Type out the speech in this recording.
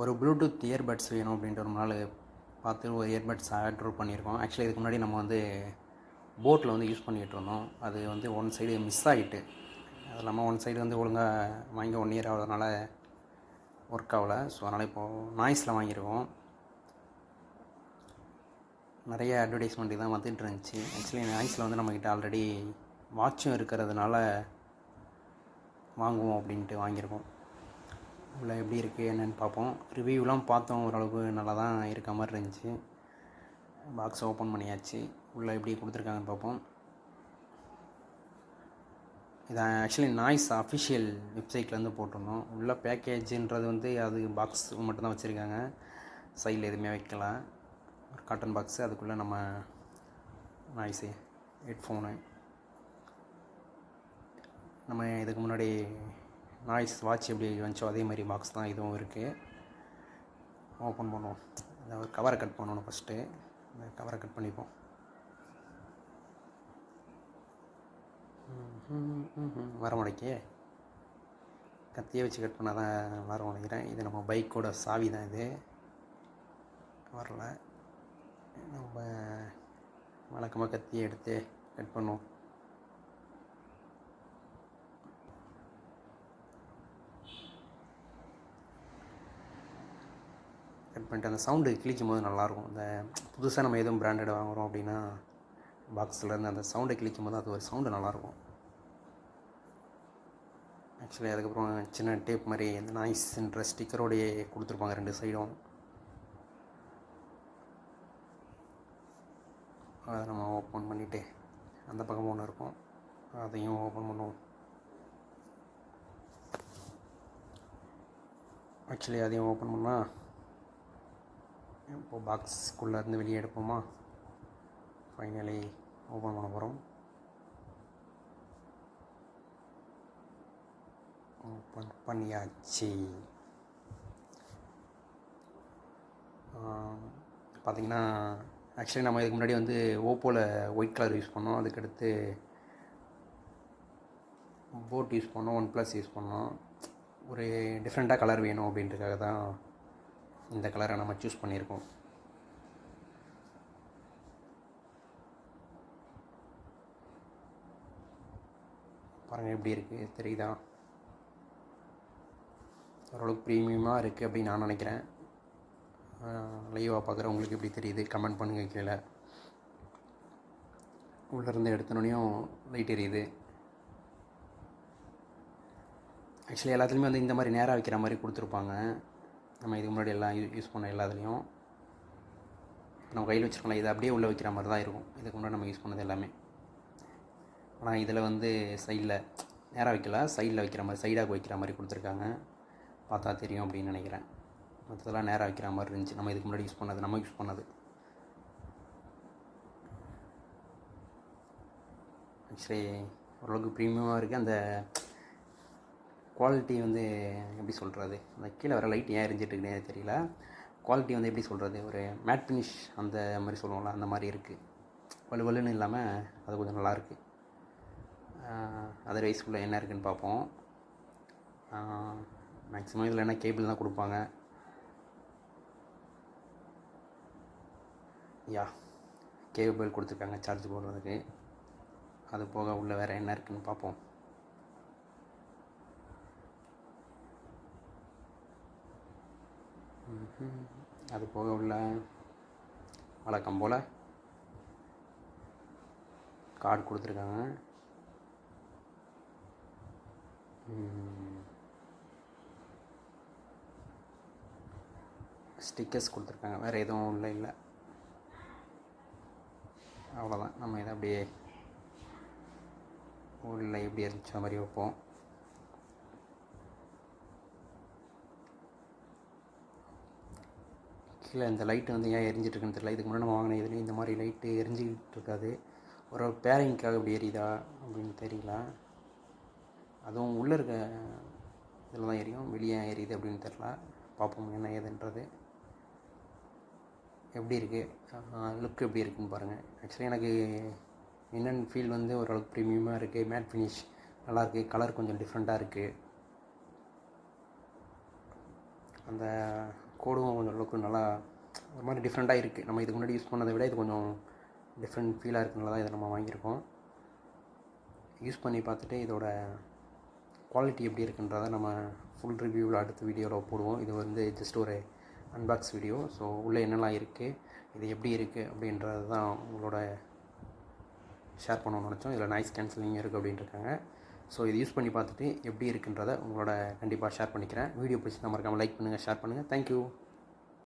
ஒரு Bluetooth earbuds வேணும் அப்படின்ட்டு ஒரு நாள் பார்த்து ஒரு இயர்பட்ஸ் ஆர்டர் பண்ணியிருக்கோம். ஆக்சுவலி இதுக்கு முன்னாடி நம்ம வந்து போட்டில் வந்து யூஸ் பண்ணிகிட்டு இருந்தோம். அது வந்து ஒன் சைடு மிஸ் ஆகிட்டு அது இல்லாமல் ஒன் சைடு வந்து ஒழுங்காக வாங்கி ஒன் இயர் ஆகிறதுனால ஒர்க் ஆகலை. ஸோ அதனால் இப்போது நாய்ஸில் வாங்கியிருக்கோம். நிறைய அட்வர்டைஸ்மெண்ட் தான் வந்துட்டு இருந்துச்சு. ஆக்சுவலி நாய்ஸில் வந்து நம்மக்கிட்ட ஆல்ரெடி வாட்சும் இருக்கிறதுனால வாங்குவோம் அப்படின்ட்டு வாங்கியிருக்கோம். உள்ள எப்படி இருக்குது என்னென்னு பார்ப்போம். ரிவ்யூலாம் பார்த்தோம் ஓரளவுக்கு நல்லா தான் இருக்க மாதிரி இருந்துச்சு. பாக்ஸ் ஓப்பன் பண்ணியாச்சு. உள்ளே எப்படி கொடுத்துருக்காங்கன்னு பார்ப்போம். இது ஆக்சுவலி நாய்ஸ் அஃபிஷியல் வெப்சைட்லேருந்து போட்டிருந்தோம். உள்ள பேக்கேஜுன்றது வந்து அது பாக்ஸ் மட்டும்தான் வச்சுருக்காங்க. சைடில் எதுவுமே வைக்கல. ஒரு காட்டன் பாக்ஸு அதுக்குள்ளே நம்ம நாய்ஸு ஹெட்ஃபோனு நம்ம இதுக்கு முன்னாடி நாய்ஸ் வாட்ச் எப்படி வந்துச்சோ அதே மாதிரி பாக்ஸ் தான் இதுவும் இருக்குது ஓப்பன் பண்ணுவோம். அந்த ஒரு கவரை கட் பண்ணணும் ஃபஸ்ட்டு இந்த கவரை கட் பண்ணிப்போம். வர முடைக்கே கத்தியை வச்சு கட் பண்ணால் தான் வர நினைக்கிறேன். இது நம்ம பைக்கோட சாவி தான் இது. வரல நம்ம வழக்கமாக கத்தியை எடுத்து கட் பண்ணுவோம். கட் பண்ணிட்டு அந்த சவுண்டு கிழிக்கும் போது நல்லாயிருக்கும். இந்த புதுசாக நம்ம எதுவும் பிராண்டட் வாங்குகிறோம் அப்படின்னா பாக்ஸ்லேருந்து அந்த சவுண்டை கிழிக்கும் போது அது ஒரு சவுண்டு நல்லாயிருக்கும். ஆக்சுவலி அதுக்கப்புறம் சின்ன டேப் மாதிரி இந்த நாய்ஸ்ன்ற ஸ்டிக்கரோடையே கொடுத்துருப்பாங்க ரெண்டு சைடும் அதை நம்ம ஓப்பன் பண்ணிவிட்டு அந்த பக்கம் ஒன்று இருக்கும். அதையும் ஓப்பன் பண்ணுவோம். ஆக்சுவலி அதையும் ஓப்பன் பண்ணால் இப்போது பாக்ஸ்க்குள்ளேருந்து வெளியே எடுப்போமா? ஃபைனலி ஓப்பன் பண்ண போகிறோம் ஓப்பன் பண்ணியாச்சு. பார்த்திங்கன்னா ஆக்சுவலி நம்ம இதுக்கு முன்னாடி வந்து ஓப்போவில் ஒயிட் கலர் யூஸ் பண்ணோம். அதுக்கடுத்து போட் யூஸ் பண்ணோம். ஒன் ப்ளஸ் யூஸ் பண்ணோம். ஒரு டிஃப்ரெண்ட்டாக கலர் வேணும் அப்படின்றதுக்காக தான் இந்த கலரை நம்ம சூஸ் பண்ணியிருக்கோம். பாருங்கள் எப்படி இருக்குது தெரியுதா? ஓரளவுக்கு ப்ரீமியமாக இருக்குது அப்படின்னு நான் நினைக்கிறேன். லைவாக பார்க்குற உங்களுக்கு எப்படி தெரியுது? கமெண்ட் பண்ணுங்கள் கீழே. உள்ளேருந்து எடுத்தனோடனையும் லைட் எரியுது. ஆக்சுவலி எல்லாத்துலேயுமே வந்து இந்த மாதிரி நேராக வைக்கிற மாதிரி கொடுத்துருப்பாங்க. நம்ம இதுக்கு முன்னாடி எல்லாம் யூஸ் பண்ண எல்லாத்துலேயும் நம்ம கையில் வச்சுருக்கோம்ல இதை அப்படியே உள்ளே வைக்கிற மாதிரி தான் இருக்கும். இதுக்கு முன்னாடி நம்ம யூஸ் பண்ணது எல்லாமே. ஆனால் இதில் வந்து சைடில் நேராக வைக்கல சைடில் வைக்கிற மாதிரி சைடாக வைக்கிற மாதிரி கொடுத்துருக்காங்க. பார்த்தா தெரியும் அப்படின்னு நினைக்கிறேன். மற்றதெல்லாம் நேராக வைக்கிற மாதிரி இருந்துச்சு. நம்ம இதுக்கு முன்னாடி யூஸ் பண்ணது நம்ம யூஸ் பண்ணது. ஆக்சுவலி ஓரளவுக்கு ப்ரீமியமாக இருக்குது அந்த குவாலிட்டி வந்து எப்படி சொல்கிறது அந்த கீழே வர லைட் ஏன் எரிஞ்சிட்டுருக்குனே தெரியல. குவாலிட்டி வந்து எப்படி சொல்கிறது ஒரு மேட் ஃபினிஷ் அந்த மாதிரி சொல்லுவோம்ல அந்த மாதிரி இருக்குது வலு வலுன்னு இல்லாமல் அது கொஞ்சம் நல்லாயிருக்கு அதர்வைஸ் ஃபுல்லாக என்ன இருக்குதுன்னு பார்ப்போம். மேக்ஸிமம் இதில் என்ன கேபிள் தான் கொடுப்பாங்க? யா கேபிள் கொடுத்துருக்காங்க சார்ஜ் போடுறதுக்கு. அது போக உள்ள வேறு என்ன இருக்குதுன்னு பார்ப்போம். அது போக உள்ள வழக்கம் போல் கார்டு கொடுத்துருக்காங்க. ஸ்டிக்கர்ஸ் கொடுத்துருக்காங்க. வேறு எதுவும் உள்ள இல்லை. அவ்வளோதான் நம்ம இதை அப்படியே உள்ள எப்படி இருந்துச்சோ மாதிரி வைப்போம். இல்லை இந்த லைட்டு வந்து ஏன் எரிஞ்சிட்ருக்குன்னு தெரியல. இதுக்கு முன்னாடி நம்ம வாங்கின இதுலேயும் இந்த மாதிரி லைட்டு எரிஞ்சிக்கிட்டு இருக்காது ஒரு பேரிங்க்காக இப்படி எரியுதா அப்படின்னு தெரியல. அதுவும் உள்ளே இருக்க இதில் தான் எரியும். வெளியே எரியுது அப்படின்னு தெரில பார்ப்போம் என்ன ஏதுன்றது. எப்படி இருக்குது லுக் எப்படி இருக்குன்னு பாருங்கள் ஆக்சுவலி எனக்கு என்னென்னு ஃபீல் வந்து ஓரளவுக்கு ப்ரீமியமாக இருக்குது மேட் ஃபினிஷ் நல்லாயிருக்கு கலர் கொஞ்சம் டிஃப்ரெண்ட்டாக இருக்குது அந்த கோடும் கொஞ்சம் அளவுக்கு நல்லா ஒரு மாதிரி டிஃப்ரெண்ட்டாக இருக்குது நம்ம இதுக்கு முன்னாடி யூஸ் பண்ணதை விட இது கொஞ்சம் டிஃப்ரெண்ட் ஃபீலாக இருக்குனால தான் இதை நம்ம வாங்கியிருக்கோம். யூஸ் பண்ணி பார்த்துட்டு இதோட குவாலிட்டி எப்படி இருக்குன்றத நம்ம ஃபுல் ரிவ்யூவில் அடுத்த வீடியோவில் போடுவோம். இது வந்து ஜஸ்ட் ஒரு அன்பாக்ஸ் வீடியோ ஸோ உள்ளே என்னெல்லாம் இருக்குது இது எப்படி இருக்குது அப்படின்றது தான் உங்களோட ஷேர் பண்ணணும்னு நினச்சோம். இதில் நாய்ஸ் கேன்சலிங் இருக்குது அப்படின்ட்டு இருக்காங்க. ஸோ இது யூஸ் பண்ணி பார்த்துட்டு எப்படி இருக்குன்றதை உங்களோட கண்டிப்பாக ஷேர் பண்ணிக்கிறேன். வீடியோ பிடிச்சி மறக்காமல் லைக் பண்ணுங்கள் ஷேர் பண்ணுங்கள் தேங்க்யூ